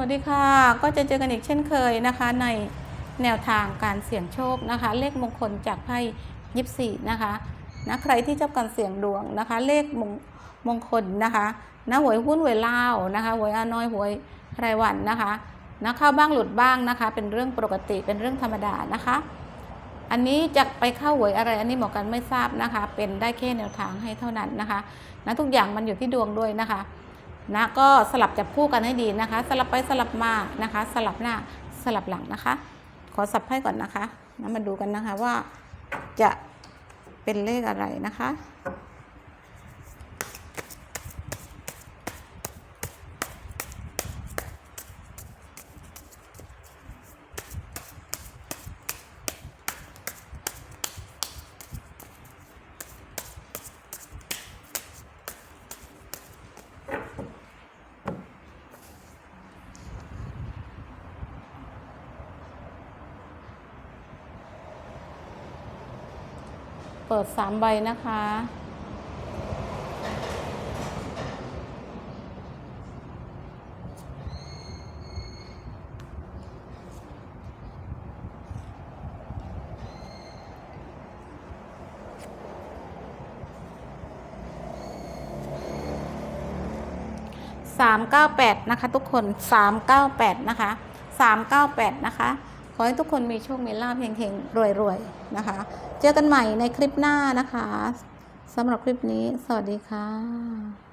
วัสดีค่ะ ก็จะเจอกันอีกเช่นเคยนะคะ ในแนวทางการเสี่ยงโชคนะคะ เลขมงคลจากไพ่ยิปซีนะคะนะใครที่ชอบการเสี่ยงดวงนะคะ เลขมงมงคลนะคะนะหวยหุ้นหวยเล่าวนะคะหวยอาน้อยหวยรายวันนะคะนะเข้าบ้างหลุดบ้างนะคะ เป็นเรื่องปกติเป็นเรื่องธรรมดานะคะ อันนี้จะไปเข้าหวยอะไร อันนี้หมอกันไม่ทราบนะคะ เป็นได้แค่แนวทางให้เท่านั้นนะคะนะทุกอย่างมันอยู่ที่ดวงด้วยนะคะ นะก็สลับจับคู่กันให้ดีนะคะ สลับไปสลับมานะคะ สลับหน้าสลับหลังนะคะ ขอสับไพ่ก่อนนะคะนะมาดูกันนะคะว่าจะเป็นเลขอะไรนะคะ เปิดสามใบนะคะ 398 นะคะ ทุกคน 398 นะคะ 398 นะคะ ขอให้ทุกคนมีโชค มีลาภเฮงๆ รวยๆ นะคะ เจอกันใหม่ในคลิปหน้านะคะสำหรับคลิปนี้ สวัสดีค่ะ